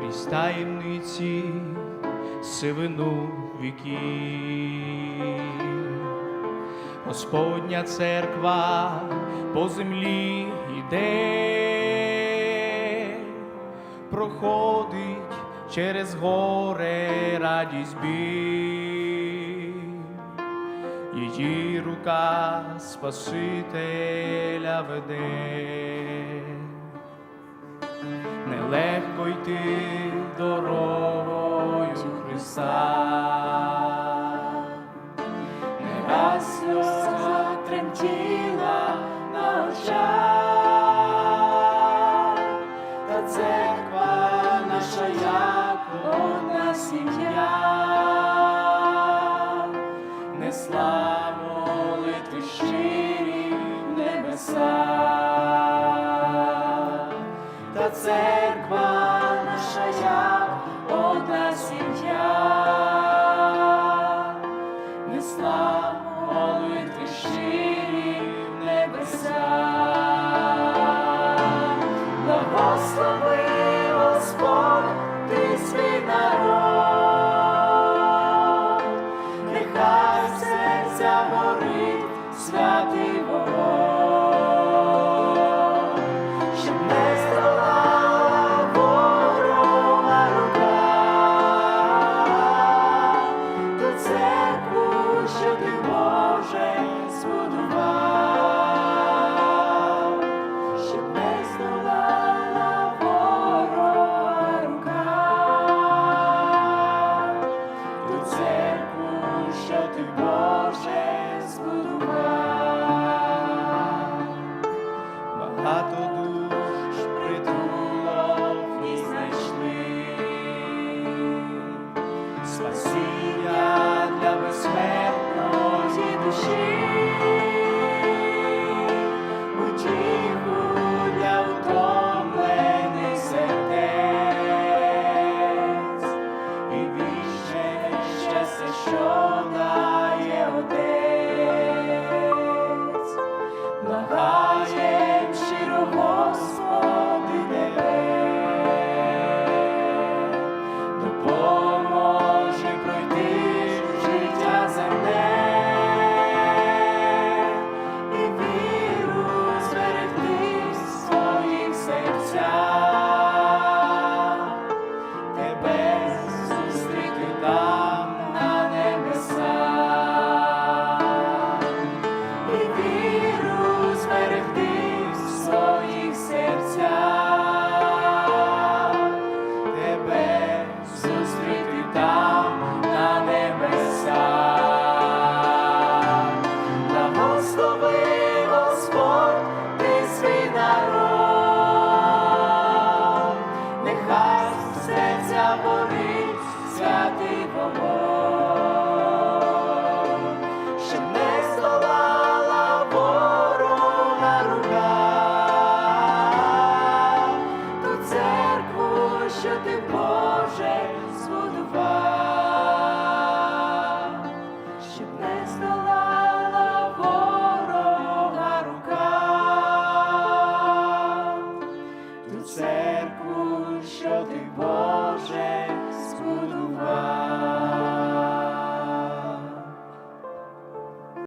крізь таємниці сивину віків. Господня церква по землі йде, проходить через горе радість біль, її рука Спасителя веде нелегко йти дорогою. should. ти Боже.